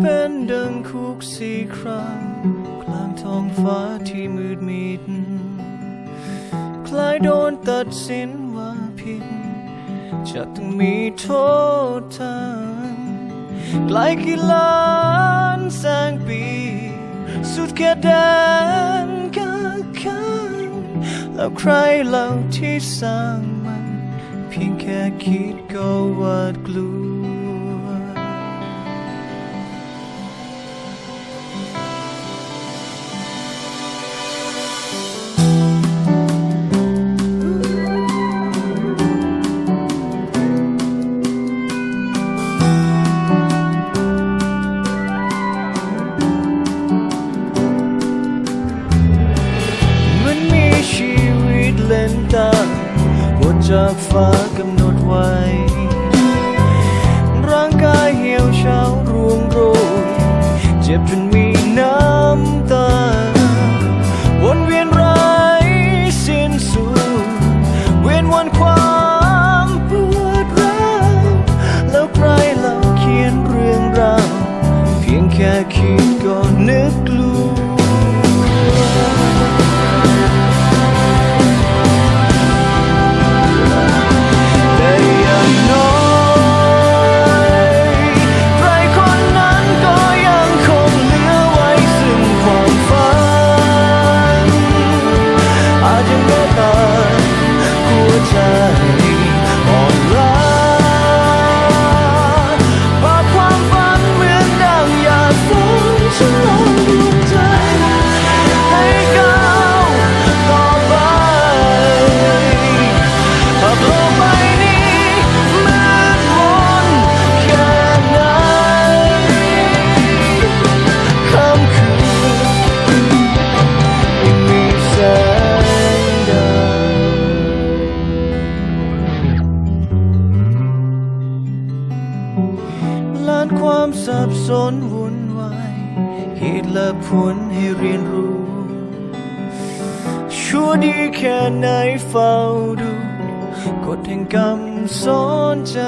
เป็นดังคุกสี่ครั้ง กลางท้องฟ้าที่มืดมิด คล้ายโดนตัดสินว่าผิดจะต้องมีโทษทานไกลกี่ล้านแสงปี สุดแค่แดนกักขังแล้วใครเล่าที่สร้างมัน เพียงแค่คิดก็หวาดกลัวากำหนดไว้ ร่างกายเหี่ยวเฉาร่วงโรยเจ็บจนมี และผลให้เรียนรู้ ชั่วดีแค่ไหนเฝ้าดูกฎแห่งกรรมสอนใจ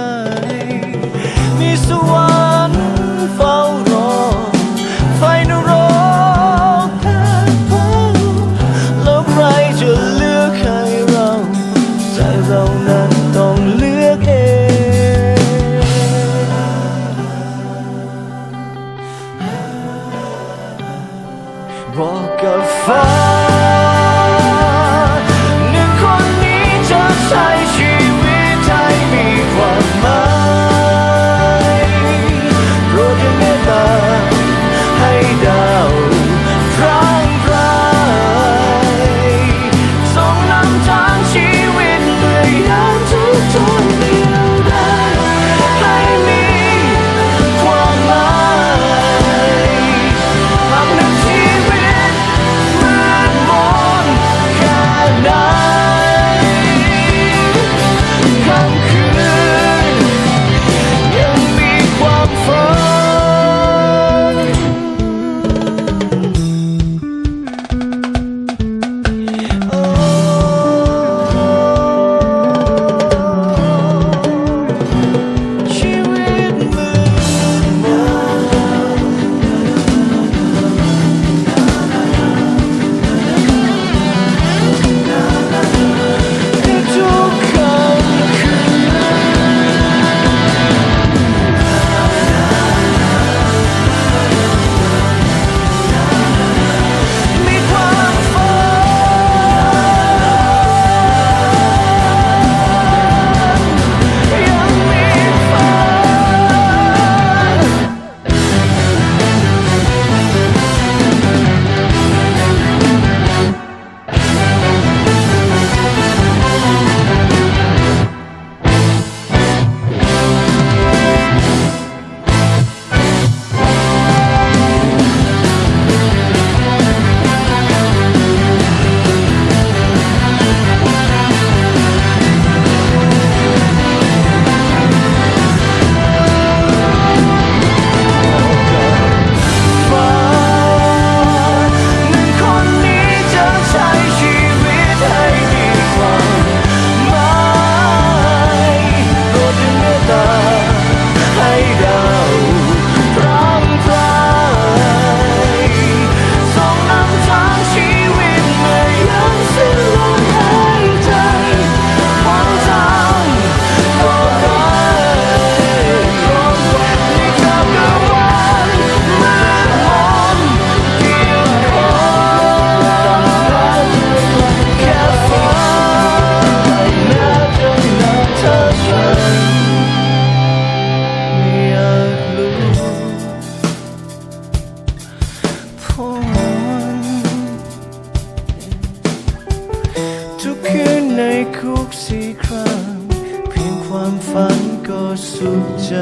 มีสวรรค์เฝ้ารอ ไฟนรกแผดเผาแล้วใครจะเลือกให้เรา ใจเรานั้นต้ ข้งเพียงความฝันก็สุขใจ